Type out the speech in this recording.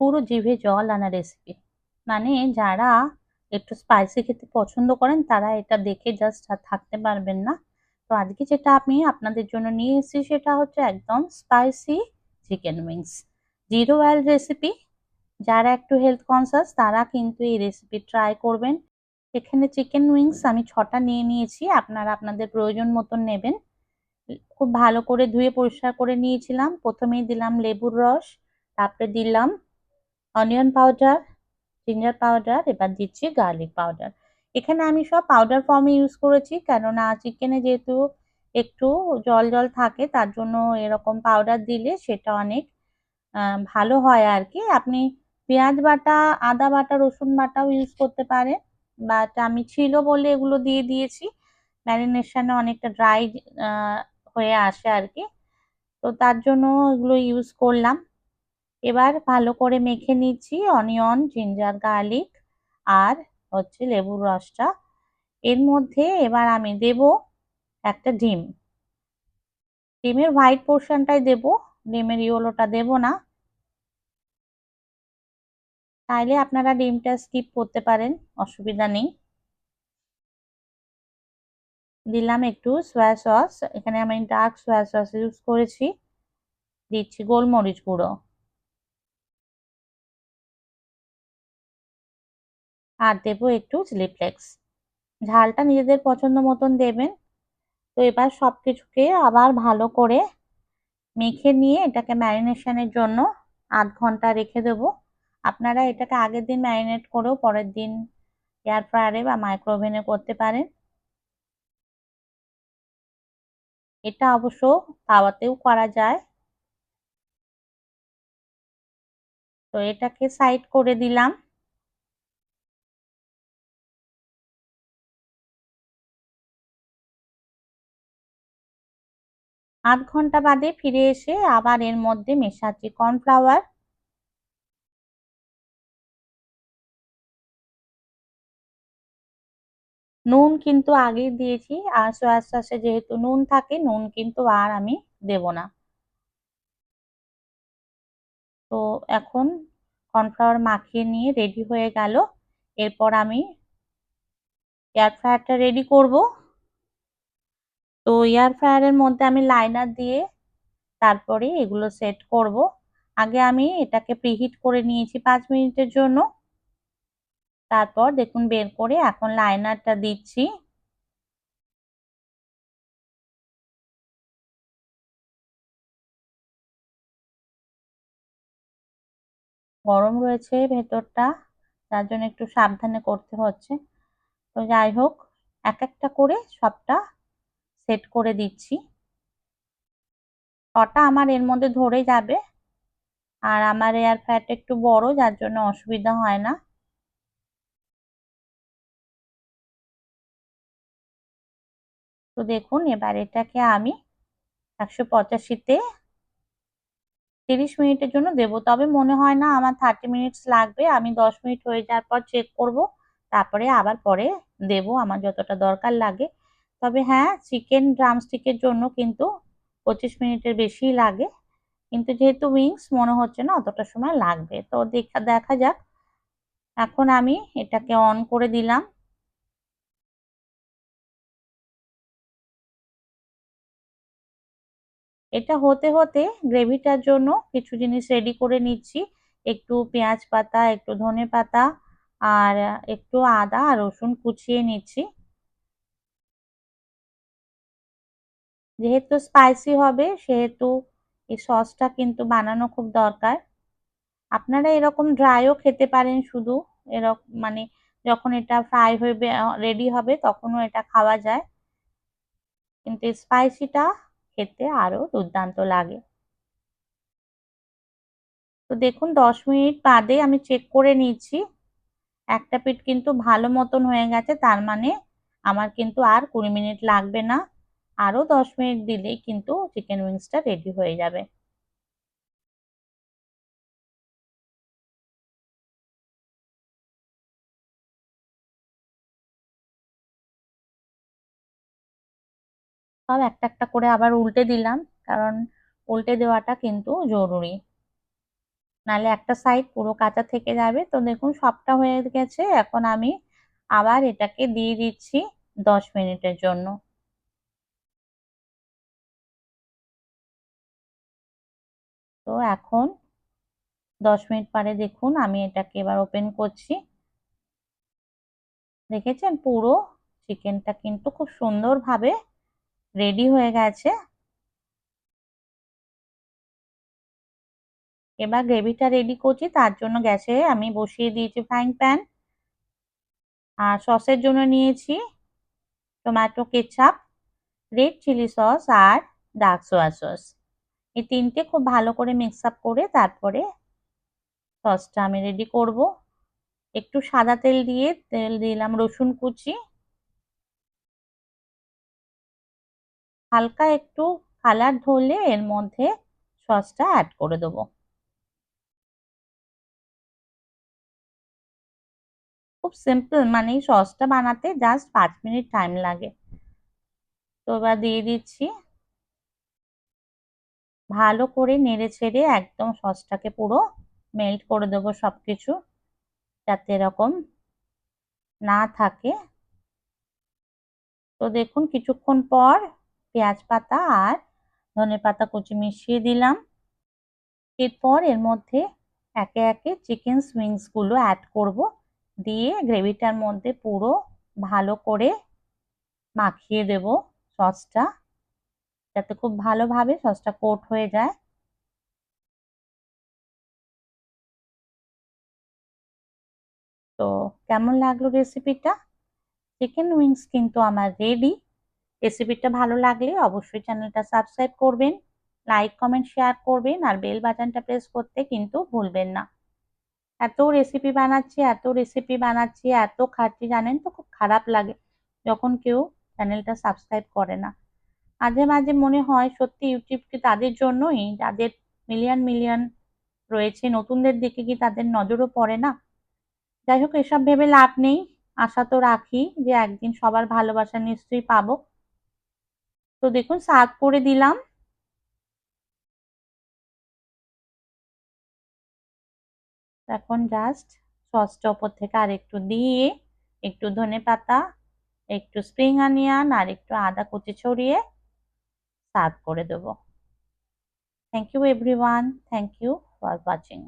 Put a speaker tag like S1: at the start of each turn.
S1: পুরো জিভে জল আনা রেসিপি মানে যারা একটু স্পাইসি খেতে পছন্দ করেন, তারা এটা দেখে জাস্ট আর থাকতে পারবেন না। তো আজকে যেটা আমি আপনাদের জন্য নিয়ে এসেছি, সেটা হচ্ছে একদম spicy chicken wings zero oil recipe যারা একটু হেলথ কনসাস তারা কিন্তু এই রেসিপি ট্রাই করবেন। এখানে চিকেন উইংস আমি ছটা নিয়ে নিয়েছি, আপনারা আপনাদের প্রয়োজন মতন নেবেন। খুব ভালো করে ধুয়ে পরিষ্কার করে নিয়েছিলাম। প্রথমেই দিলাম লেবুর রস, তারপরে দিলাম অনিয়ন পাউডার জিঞ্জার পাউডার এবার দিচ্ছি গার্লিক পাউডার এখানে আমি সব পাউডার ফর্মে ইউজ করেছি, কেননা চিকেনে যেহেতু একটু জল জল থাকে, তার জন্য এরকম পাউডার দিলে সেটা অনেক ভালো হয় আর কি আপনি পেঁয়াজ বাটা, আদা বাটা, রসুন বাটাও ইউজ করতে পারেন বাট আমি ছিল বলে এগুলো দিয়ে দিয়েছি। ম্যারিনেশনে অনেকটা ড্রাই হয়ে আসে আর কি তো তার জন্য এগুলো ইউজ করলাম। এবার ভালো করে মেখে নিচ্ছি অনিয়ন, জিঞ্জার, গার্লিক আর হচ্ছে লেবুর রসটা। এর মধ্যে এবার আমি দেব একটা ডিম। ডিমের হোয়াইট পোর্শনটাই দেব, ডিমের ইয়েলোটা দেব না। তাইলে আপনারা ডিমটা স্কিপ করতে পারেন, অসুবিধা নেই। দিলাম একটু সোয়া সস, এখানে আমি ডার্ক সোয়া সস ইউজ করেছি। দিচ্ছি গোলমরিচ গুঁড়ো। আর দেবো একটু চিলি ফ্লেক্স ঝালটা নিজেদের পছন্দ মতন দেবেন। তো এবার সব কিছুকে আবার ভালো করে মেখে নিয়ে এটাকে ম্যারিনেশনের জন্য আধ ঘণ্টা রেখে দেবো। আপনারা এটাকে আগের দিন ম্যারিনেট করেও পরের দিন এয়ার ফ্রায়ারে বা মাইক্রোওভেনে করতে পারেন। এটা অবশ্য তাওয়াতেও করা যায়। তো এটাকে সাইড করে দিলাম। আধ ঘণ্টা বাদে ফিরে এসে আবার এর মধ্যে মেশাচ্ছি কর্নফ্লাওয়ার। নুন কিন্তু আগেই দিয়েছি, আর সয়া যেহেতু নুন থাকে, নুন কিন্তু আর আমি দেব না। তো এখন কর্নফ্লাওয়ার মাখিয়ে নিয়ে রেডি হয়ে গেল। এরপর আমি এয়ার ফ্রায়ারটা রেডি করব। তো এয়ার ফ্রায়ারের মধ্যে আমি লাইনার দিয়ে তারপরে এগুলো সেট করব। আগে আমি এটাকে প্রিহিট করে নিয়েছি পাঁচ মিনিটের জন্য। তারপর দেখুন বের করে এখন লাইনারটা দিচ্ছি। গরম রয়েছে ভেতরটা তার জন্য একটু সাবধানে করতে হচ্ছে। তো যাই হোক, এক একটা করে সবটা সেট করে দিচ্ছি। কটা আমার এর মধ্যে ধরে যাবে। আর আমার এয়ার ফ্যাট একটু বড়, যার জন্য অসুবিধা হয় না। তো দেখুন, এবার এটাকে আমি একশো পঁচাশিতে তিরিশ মিনিটের জন্য দেবো। তবে মনে হয় না, আমার থার্টি মিনিটস লাগবে। আমি দশ মিনিট হয়ে যাওয়ার পর চেক করব। তারপরে আবার পরে দেব, আমার যতটা দরকার লাগে। তবে হ্যাঁ চিকেন ড্রামস্টিকের জন্য কিন্তু পঁচিশ মিনিটের বেশি লাগে। কিন্তু যেহেতু উইংস মনে হচ্ছে না, অতটা সময় লাগবে। তো দেখা দেখা যাক। এখন আমি এটাকে অন করে দিলাম। এটা হতে হতে গ্রেভিটার জন্য কিছু জিনিস রেডি করে নিচ্ছি। একটু পেঁয়াজ পাতা, একটু ধনে পাতা, আর একটু আদা আর রসুন কুচিয়ে নিচ্ছি। যেহেতু স্পাইসি হবে, সেহেতু এই সসটা কিন্তু বানানো খুব দরকার। আপনারা এরকম ড্রাইও খেতে পারেন শুধু। এরকম মানে যখন এটা ফ্রাই হয়ে রেডি হবে, তখনও এটা খাওয়া যায়। কিন্তু স্পাইসিটা খেতে আরও দুর্দান্ত লাগে। তো দেখুন, দশ মিনিট বাদে আমি চেক করে নিচ্ছি একটা পিঠ কিন্তু ভালো মতন হয়ে গেছে, তার মানে আমার কিন্তু আর কুড়ি মিনিট লাগবে না। আরও দশ মিনিট দিলেই কিন্তু চিকেন উইংসটা রেডি হয়ে যাবে। সব একটা একটা করে আবার উল্টে দিলাম, কারণ উল্টে দেওয়াটা কিন্তু জরুরি। নাহলে একটা সাইড পুরো কাঁচা থেকে যাবে। তো দেখুন, সবটা হয়ে গেছে। এখন আমি আবার এটাকে দিয়ে দিচ্ছি দশ মিনিটের জন্য। তো এখন দশ মিনিট পরে দেখুন, আমি এটাকে এবার ওপেন করছি। দেখেছেন? পুরো চিকেনটা কিন্তু খুব সুন্দরভাবে রেডি হয়ে গেছে। এবার গ্রেভিটা রেডি করছি, তার জন্য গ্যাসে আমি বসিয়ে দিয়েছি ফ্রাইং প্যান আর সসের জন্য নিয়েছি tomato ketchup red chilli sauce আর ডার্ক সোয়া সস এই তিনটে খুব ভালো করে মিক্স আপ করে তারপরে সসটা আমি রেডি করব। একটু সাদা তেল দিয়ে তেল দিলাম রসুন কুচি। হালকা একটু কালার ধরলে এর মধ্যে সসটা অ্যাড করে দেবো। খুব সিম্পল মানে সসটা বানাতে জাস্ট পাঁচ মিনিট টাইম লাগে। তো এবার দিয়ে দিচ্ছি। ভালো করে নেড়ে ছেড়ে একদম সসটাকে পুরো মেল্ট করে দেবো সব কিছু যাতে এরকম না থাকে। তো দেখুন, কিছুক্ষণ পর পেঁয়াজ পাতা আর ধনে পাতা কুচি মিশিয়ে দিলাম। এরপর এর মধ্যে একে একে চিকেন সুইংসগুলো অ্যাড করব, দিয়ে গ্রেভিটার মধ্যে পুরো ভালো করে মাখিয়ে দেব সসটা। যাতে খুব ভালোভাবে সসটা কোট হয়ে যায়। তো কেমন লাগল রেসিপিটা? চিকেন উইংস কিন্তু আমার রেডি রেসিপিটা ভালো লাগলে অবশ্যই চ্যানেলটা সাবস্ক্রাইব করবেন লাইক কমেন্ট শেয়ার করবেন আর বেল বাটনটা প্রেস করতে কিন্তু ভুলবেন না। এত রেসিপি বানাচ্ছি, এত রেসিপি বানাচ্ছি, এত খাচ্ছি জানেন তো খুব খারাপ লাগে যখন কেউ চ্যানেলটা সাবস্ক্রাইব করে না। মাঝে মাঝে মনে হয় সত্যি ইউটিউব কি তাদের জন্যই? যাদের মিলিয়ন মিলিয়ন রয়েছে, নতুনদের দিকে কি তাদের নজরও পড়ে না? যাই হোক, এসব ভেবে লাভ নেই। আশা তো রাখি যে একদিন সবার ভালোবাসা নিশ্চয়ই পাবো। তো দেখুন সার্ভ করে দিলাম। এখন জাস্ট সসটা ওপর থেকে আর একটু দিয়ে, একটু ধনে পাতা একটু স্প্রিং আনিয়ান আর একটু আদা কুচি ছড়িয়ে সার্ভ করে দেবো। Thank you everyone thank you for watching